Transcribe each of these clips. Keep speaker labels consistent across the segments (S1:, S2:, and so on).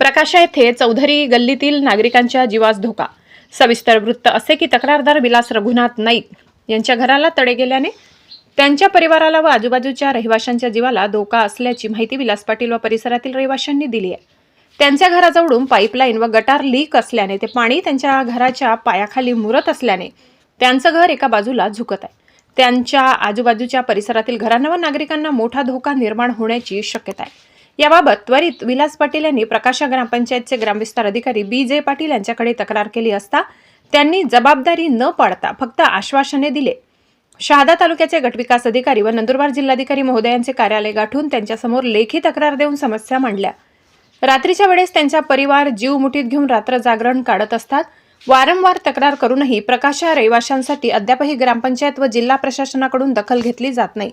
S1: प्रकाशा येथे चौधरी गल्लीतील नागरिकांच्या जीवास धोका. सविस्तर वृत्त असे की तक्रारदार विलास रघुनाथ नाईक यांच्या घराला तडे गेल्याने त्यांच्या परिवाराला व आजूबाजूच्या रहिवाशांच्या जीवाला धोका असल्याची माहिती विलास पाटील व परिसरातील रहिवाशांनी दिली आहे. त्यांच्या घराजवळून पाईपलाईन व गटार लीक असल्याने ते पाणी त्यांच्या घराच्या पायाखाली मुरत असल्याने त्यांचं घर एका बाजूला झुकत आहे. त्यांच्या आजूबाजूच्या परिसरातील घरांना व नागरिकांना मोठा धोका निर्माण होण्याची शक्यता आहे. याबाबत त्वरित विलास पाटील यांनी प्रकाशा ग्रामपंचायतचे ग्रामविस्तार अधिकारी बी जे पाटील यांच्याकडे तक्रार केली असता त्यांनी जबाबदारी न पाडता फक्त आश्वासने दिले. शहादा तालुक्याचे गटविकास अधिकारी व नंदुरबार जिल्हाधिकारी महोदयांचे कार्यालय गाठून त्यांच्यासमोर लेखी तक्रार देऊन समस्या मांडल्या. रात्रीच्या वेळेस त्यांचा परिवार जीव मुठीत घेऊन रात्र जागरण काढत असतात. वारंवार तक्रार करूनही प्रकाशा रहिवाशांसाठी अद्यापही ग्रामपंचायत व जिल्हा प्रशासनाकडून दखल घेतली जात नाही.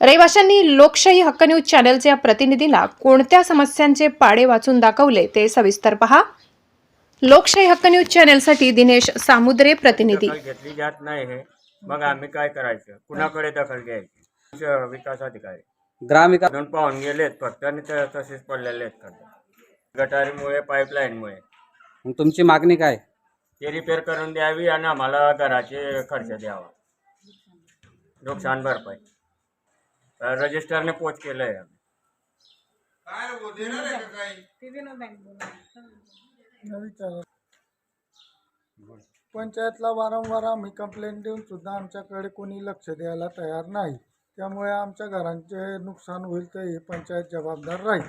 S1: रहिवाशांनी लोकशाही हक्क न्यूज चॅनलच्या प्रतिनिधीला कोणत्या समस्यांचे पाडे वाचून दाखवले ते सविस्तर पहा. लोकशाही हक्क न्यूज चॅनलसाठी दिनेश सामुद्रे प्रतिनिधी.
S2: दखल घेतली जात नाही हे. मग आम्ही काय करायचं? कुणाकडे दखल घ्यायची? विकास अधिकारी.
S3: ग्रामविकास
S2: दोन पाहून गेलेत फक्त आणि ते तसेच पडलेले आहेत खड्डे गटारीमुळे पाईपलाईनमुळे.
S3: मग तुमची मागणी काय?
S2: ते रिपेअर करून द्यावी आणि आम्हाला घराचे खर्च द्यावा. नुकसान भरपाई. रजिस्टरने पोच केलंय आम्ही.
S4: पंचायतला वारंवार आम्ही कंप्लेंट देऊन सुद्धा आमच्याकडे कोणी लक्ष द्यायला तयार नाही. त्यामुळे आमच्या घरांचे नुकसान होईल तर ही पंचायत जबाबदार राहील.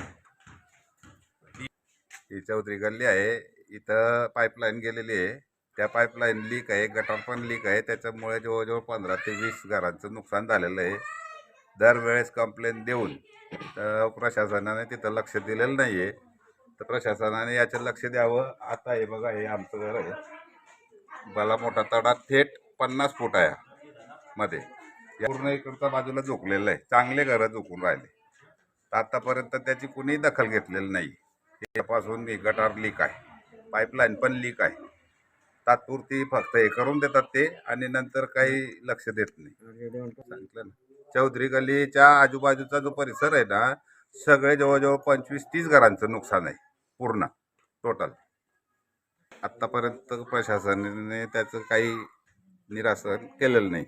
S5: ही चौधरी गल्ली आहे. इथं पाईपलाईन गेलेली आहे. त्या पाईपलाईन लीक आहे गटार पण लीक आहे. त्याच्यामुळे जवळजवळ पंधरा ते वीस घरांचं नुकसान झालेलं आहे. दरवेळेस कंप्लेंट देऊन तर प्रशासनाने तिथं लक्ष दिलेलं नाही आहे तर प्रशासनाने याचं लक्ष द्यावं. आता हे बघा हे आमचं घर आहे. भला मोठा तडा थेट पन्नास फूट आहे मध्ये. या पूर्ण इकडचा बाजूला झोकलेलं आहे. चांगले घरं झोकून राहिले. तर आतापर्यंत त्याची कुणीही दखल घेतलेली नाही. त्यापासून गटार लीक आहे. पाईपलाईन पण लीक आहे. तात्पुरती फक्त हे करून देतात ते आणि नंतर काही लक्ष देत नाही. सांगितलं ना. चौधरी गल्लीच्या आजूबाजूचा जो परिसर आहे ना सगळे जवळजवळ पंचवीस तीस घरांचं नुकसान आहे पूर्ण टोटल आत्तापर्यंत प्रशासनाने त्याचं काही निरासन केलेलं नाही.